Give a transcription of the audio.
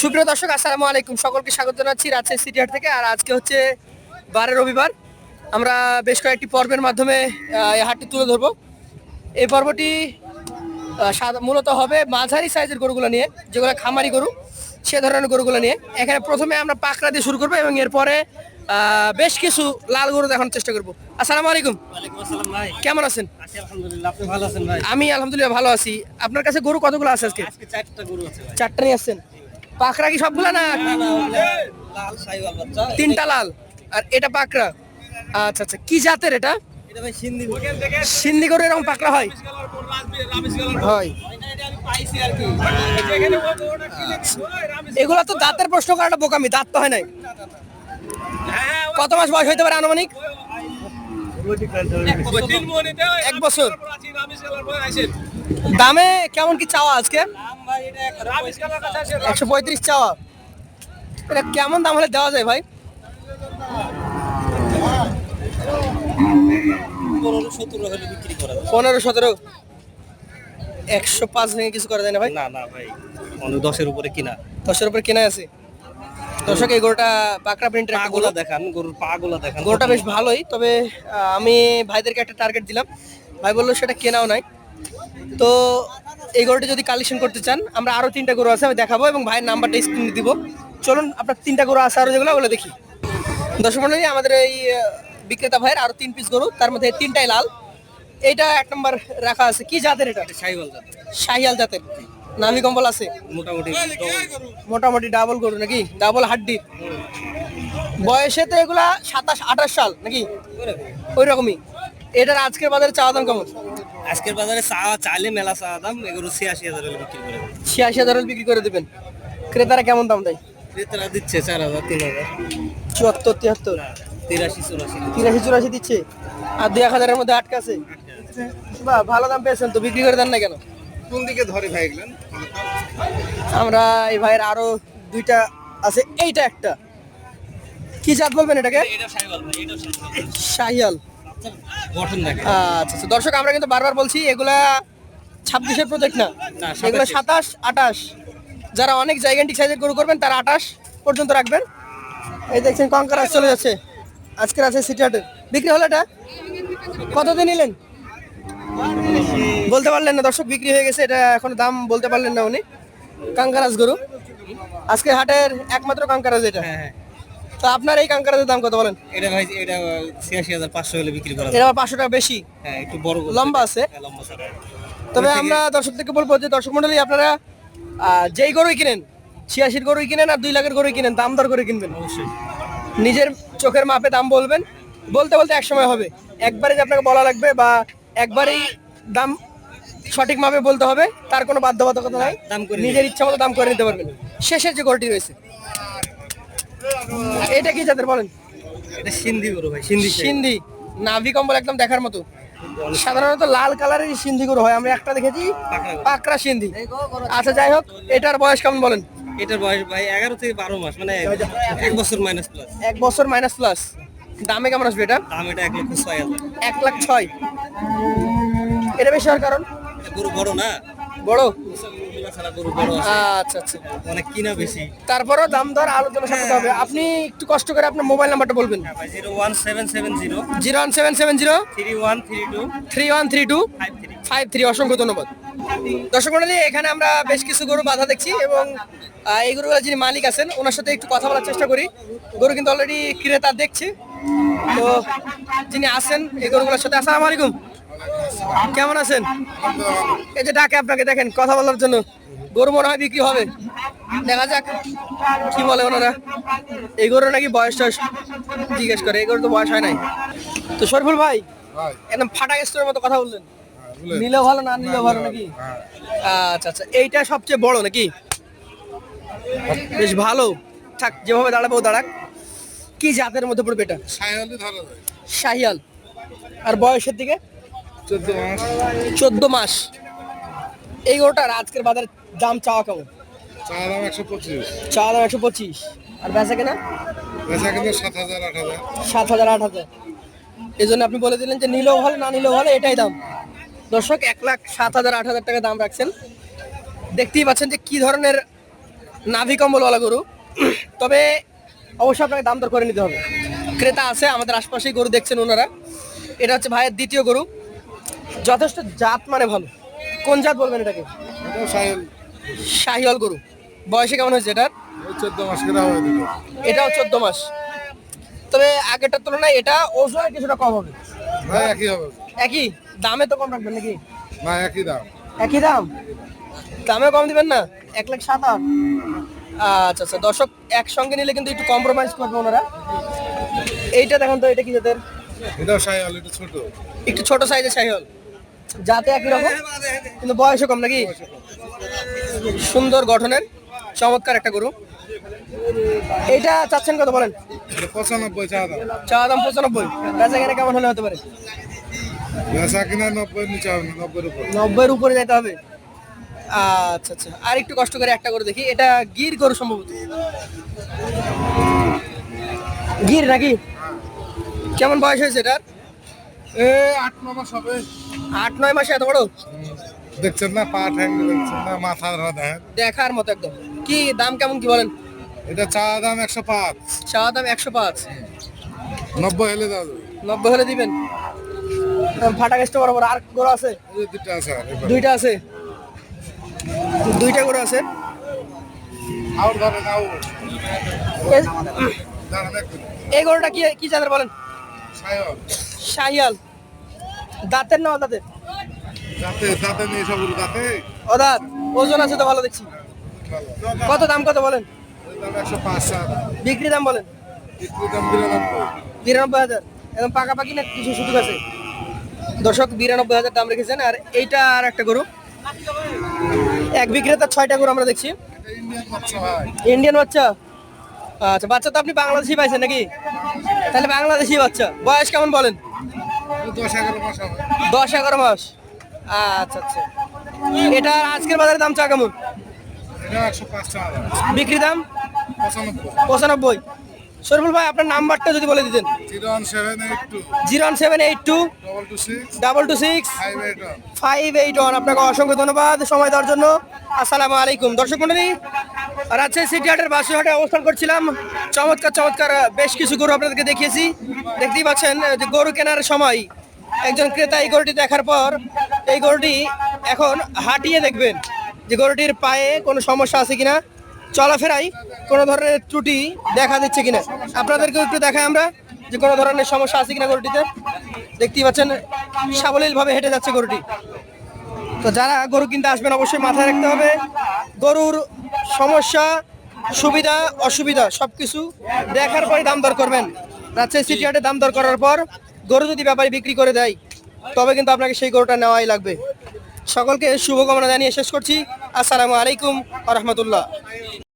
সুপ্রিয় দর্শক আসসালামু আলাইকুম। সকলকে স্বাগত জানাচ্ছি রাজশাহী সিটি হাট থেকে। আর আজকে হচ্ছে বারে রবিবার। আমরা বেশ কয়েকটি পর্বের মাধ্যমে এই হাটটি তুলে ধরবো। এই পর্বটি মূলত হবে মাঝারি সাইজের গরুগুলো নিয়ে যেগুলো খামারি গরু সে ধরনের গরুগুলো নিয়ে। এখানে প্রথমে আমরা পাকড়া দিয়ে শুরু করব এবং এরপরে বেশ কিছু লাল গরু দেখানোর চেষ্টা করব। আসসালামু আলাইকুম। কেমন আছেন? আমি আলহামদুলিল্লাহ ভালো আছি। আপনার কাছে গরু কতগুলো আছে আজকে? আজকে চারটা গরু আছে চারটা নিয়ে আসছেন? পাকড়া কি সবগুলা না? তিনটা লাল। আর এটা পাকড়া? আচ্ছা আচ্ছা। কি জাতের এটা? সিন্ধি গরু এরকম পাকড়া হয়? হয়। এগুলো তো দাঁতের প্রশ্ন করাটা বোকামি দাঁত তো হয় নাই। কত মাস বয়স হইতে পারে আনুমানিক? এক বছর। দামে কেমন কি চাওয়া আজকে? একশো পঁয়ত্রিশ চাওয়া। এটা কেমন দাম হলে দেওয়া যায় ভাই? পনেরো সতেরো। একশো পাঁচ ভেঙে কিছু করা যায় না ভাই? না না ভাই। দশের উপরে কিনা। দশের উপরে কেনা আছে। দর্শক এই গরুটা পাকড়া প্রিন্টের একটা গরু দেখান গরুর পাগুলা দেখান। গরুটা বেশ ভালোই তবে আমি ভাইদেরকে একটা টার্গেট দিলাম। ভাই বলল সেটা কেনাও নাই। তো এই গরুটা যদি কালেকশন করতে চান আমরা আরও তিনটা গরু আছে আমি দেখাবো এবং ভাইয়ের নাম্বারটা স্ক্রিনে দিব। চলুন আপনার তিনটা গরু আছে আরও যেগুলো ওগুলো দেখি। দর্শক মন্ডলী আমাদের এই বিক্রেতা ভাইয়ের আরও তিন পিস গরু তার মধ্যে তিনটাই লাল। এইটা এক নম্বর রাখা আছে। কি জাতের এটা? সাইওয়াল জাত শাহিয়াল জাতের। নামি কম্বল আছে? মোটামুটি। মোটামুটি ডাবল গরু নাকি? ডাবল হাড্ডি। বয়সে তো এগুলা সাতাশ আঠাশ সাল নাকি? ওই রকমই এটার আজকের বাজারে চাওয়া দাম কেমন? আজকের বাজারে চা চাইলে মেলা চা দাম এগুলো ছিয়াশি হাজার বিক্রি করে ছিয়াশি হাজার বিক্রি করে দেবেন। ক্রেতারা কেমন দাম দেয়? ক্রেতারা দিচ্ছে চার হাজার তিন হাজার। চুয়াত্তর তিয়াত্তর? তিরাশি চুরাশি তিরাশি চুরাশি দিচ্ছে। আর দুই এক হাজারের মধ্যে আটকা আছে। বা ভালো দাম পেয়েছেন তো বিক্রি করে দেন না কেন? কোন দিকে ধরে ভাই আমরা এই ভাইয়ের আরও দুইটা আছে এইটা একটা। কি জাত বলবেন এটাকে? এটা সাইওয়াল ভাই এটা সাইওয়াল শাহিয়াল আচ্ছা আচ্ছা। দর্শক আমরা কিন্তু বারবার বলছি এগুলা ছাব্বিশের প্রজেক্ট না। না, এগুলো সাতাশ আঠাশ। যারা অনেক জায়গান্টিক সাইজের গরু করবেন তারা আঠাশ পর্যন্ত রাখবেন। এই দেখছেন কঙ্কার চলে যাচ্ছে। আজকের আছে সিটি হাটে বিক্রি হলো এটা? কতদিন নিলেন? বলতে পারলেন না দর্শক বিক্রি হয়ে গেছে এটা এখন দাম বলতে পারলেন না উনি। কাঙ্কারাজ গরু। আজকে হাটের একমাত্র কাঙ্কারাজ এটা। হ্যাঁ হ্যাঁ। তো আপনার এই কাঙ্কারাজের দাম কত বলেন? এটা ভাই এটা ছিয়াশি হাজার পাঁচশো হলে বিক্রি করা এটা পাঁচশো টাকা বেশি। হ্যাঁ একটু বড় লম্বা আছে। হ্যাঁ, লম্বা আছে। তবে থেকে- আমরা দর্শকদেরকে বলব যে দর্শক মন্ডলী আপনারা যেই গরুই কিনেন ছিয়াশির গরুই কিনেন আর দুই লাখের গরুই কিনেন দাম দর করে কিনবেন। অবশ্যই। নিজের চোখের মাপে দাম বলবেন। বলতে বলতে এক সময় হবে। একবারে যে আপনাকে বলা লাগবে বা একবারেই দাম সঠিক মাপে বলতে হবে তার কোনো বাধ্যবাধকতা নাই। দাম করে নিজের ইচ্ছা মতো দাম করে নিতে পারবেন। শেষের যে গরুটি রয়েছে। এটা কি যাদের বলেন? এটা সিন্ধি গরু ভাই সিন্ধি সিন্ধি। নাভি কম্বল একদম দেখার মতো। সাধারণত লাল কালারের সিন্ধি গরু হয় আমরা একটা দেখেছি পাকড়া পাকড়া সিন্ধি। আচ্ছা যাই হোক এটার বয়স কেমন বলেন? এটার বয়স ভাই এগারো থেকে বারো মাস মানে এক বছর মাইনাস প্লাস এক বছর মাইনাস প্লাস দামে কেমন আসবে এটা? দাম এটা এক লক্ষ ছয় হাজার। এক লাখ ছয়। এটা বেশি হওয়ার কারণ? গরু বড় না? বড়? গরু বড় আচ্ছা আচ্ছা। অনেক কিনা বেশি। তারপরও দাম দর আলোচনা সাপেক্ষে হবে। আপনি একটু কষ্ট করে আপনার মোবাইল নাম্বারটা বলবেন। হ্যাঁ zero one seven seven zero. Zero one seven seven zero. Three one three two. Three one three two. Five three. অসংখ্য ধন্যবাদ। দর্শক মন্ডলী এখানে আমরা বেশ কিছু গরু বাধা দেখছি এবং এই গরুগুলোর যিনি মালিক আছেন ওনার সাথে একটু কথা বলার চেষ্টা করি। গরু কিন্তু অলরেডি ক্রেতা দেখছে। তো যিনি আছেন এই গরুগুলোর সাথে আসসালামু আলাইকুম। কেমন আছেন? এই যে ডাকে আপনাকে দেখেন কথা বলার জন্য। গরু মনে হয় বিক্রি হবে। দেখা যাক কি বলে ওনারা। এই গরু নাকি বয়স টয়স জিজ্ঞেস করে এই গরু তো বয়স হয় নাই। তো শরফুল ভাই একদম ফাটা গেস্টের মতো কথা বললেন। বলে নিলেও ভালো না নিলেও ভালো নাকি? আচ্ছা আচ্ছা এইটা সবচেয়ে বড় নাকি? বেশ ভালো। থাক যেভাবে দাঁড়াবো দাঁড়াক। কি জাতের মধ্যে পড়বে এটা? সাইহলি ধরা যায়। শাহিয়াল আর বয়সের দিকে? চোদ্দ মাস। চোদ্দ মাস। এই ওটার আজকের বাজারে দাম চাওয়া কেমন? চা দাম একশো পঁচিশ। চাওয়া দাম একশো পঁচিশ। আর বেচা কেনা? বেচা সাত হাজার আট হাজার। সাত হাজার আট হাজার। এই জন্য আপনি বলে দিলেন যে নিলেও ভালো না নিলেও ভালো এটাই দাম। দর্শক এক লাখ সাত হাজার আট হাজার টাকা দাম রাখছেন। দেখতেই পাচ্ছেন যে কি ধরনের নাভি কম্বলওয়ালা গরু। তবে অবশ্যই আপনাকে দাম দর করে নিতে হবে। ক্রেতা আছে আমাদের আশপাশেই গরু দেখছেন ওনারা। এটা হচ্ছে ভাইয়ের দ্বিতীয় গরু। যথেষ্ট জাত মানে ভালো। কোন জাত বলবেন এটাকে? শাহিওয়াল গরু। বয়সে কেমন হয়েছে এটার? চোদ্দ মাস এটাও চোদ্দ মাস। তবে আগেরটার তুলনায় এটা ওজনে কিছুটা কম হবে। না একই হবে। একই? দামে তো কম রাখবেন নাকি? না একই দাম। একই দাম? দামে কম দিবেন না? এক লাখ সাত আট। আচ্ছা আচ্ছা দর্শক একসঙ্গে নিলে কিন্তু একটু কম্প্রোমাইজ করবে ওনারা। এইটা দেখেন তো এটা কি সাহেল এটা ছোট। একটু ছোট সাইজের সাইহল। যাতে একই রকম? কিন্তু বয়সও কম নাকি? সুন্দর গঠনের চমৎকার একটা গরু। এইটা চাচ্ছেন কত বলেন? পঁচানব্বই চা দাম। চাওয়া দাম পঁচানব্বই। বেচা কেনা কেমন হলে হতে পারে? বেচা কিনা নব্বই নিচে হবে নব্বইয়ের উপর। নব্বইয়ের উপরে যেতে হবে। আচ্ছা আচ্ছা। আর একটু কষ্ট করে একটা করে দেখি। এটা গির গরু সম্ভবত। গির নাকি? কেমন বয়স হয়েছে এটার? এ আট ন মাস হবে। আট নয় মাসে এত বড়? দেখছেন না পা ঠ্যাং দেখছেন না মাথা দেখেন। দেখার মতো একদম। কি দাম কেমন কি বলেন? এটা চা দাম একশো পাঁচ। চা দাম একশো পাঁচ। নব্বই হলে দাও নব্বই হলে দিবেন? ফাটা গেস্ট বরাবর। আর গরু আছে? দুটো আছে দুইটা আছে? দুইটা গরু আছে। এই গরুটা কি কি জাতের বলেন? শাহিয়াল দাঁতের না দাঁতের ও দাঁত ওজন আছে তো ভালো দেখছি। কত দাম কত বলেন? বিক্রি দাম বলেন। বিরানব্বই। বিরানব্বই হাজার। একদম পাকাপাকি না কিছু সুযোগ আছে? দর্শক বিরানব্বই হাজার দাম রেখেছেন। আর এইটা আর একটা গরু। এক বিক্রেতার ছয়টা গরু আমরা দেখছি। ইন্ডিয়ান বাচ্চা। আচ্ছা বাচ্চা তো আপনি বাংলাদেশি পাইছেন নাকি? তাহলে বাংলাদেশি বাচ্চা। বয়স কেমন বলেন? দশ এগারো মাস। আচ্ছা আচ্ছা। এটা আজকের বাজারে দাম চা কেমন? বিক্রি দাম? পঁচানব্বই। শরীফুল ভাই, আপনার নাম্বারটা যদি বলে দিতেন। Zero one seven eight two. Double two six five eight one আপনাকে অসংখ্য ধন্যবাদ, সময় দেওয়ার জন্য। আসসালামু আলাইকুম। দর্শক মন্ডলী, রাজশাহী সিটি হাটের বাসুহাটে অবস্থান করছিলাম। চমৎকার চমৎকার, বেশ কিছু গরু আপনাদেরকে দেখিয়েছি। দেখতেই পাচ্ছেন যে গরু কেনার সময় একজন ক্রেতা এই গরুটি দেখার পর এই গরুটি এখন হাঁটিয়ে দেখবেন যে গরুটির পায়ে কোনো সমস্যা আছে কিনা। চলাফেরায় কোনো ধরনের ত্রুটি দেখা দিচ্ছে কিনা? আপনাদেরকেও একটু দেখাই আমরা যে কোনো ধরনের সমস্যা আছে কিনা গরুটিতে। দেখতেই পাচ্ছেন, সাবলীলভাবে হেঁটে যাচ্ছে গরুটি। তো যারা গরু কিনতে আসবেন, অবশ্যই মাথায় রাখতে হবে, গরুর সমস্যা, সুবিধা, অসুবিধা সবকিছু দেখার পরে দাম দর করবেন। রাজশাহী সিটি হাটে দাম দর করার পর গরু যদি ব্যাপারী বিক্রি করে দেয়, তবে কিন্তু আপনাকে সেই গরুটা নেওয়াই লাগবে। সকলকে শুভকামনা জানিয়ে শেষ করছি। আসসালামু আলাইকুম আ রহমতুল্লাহ।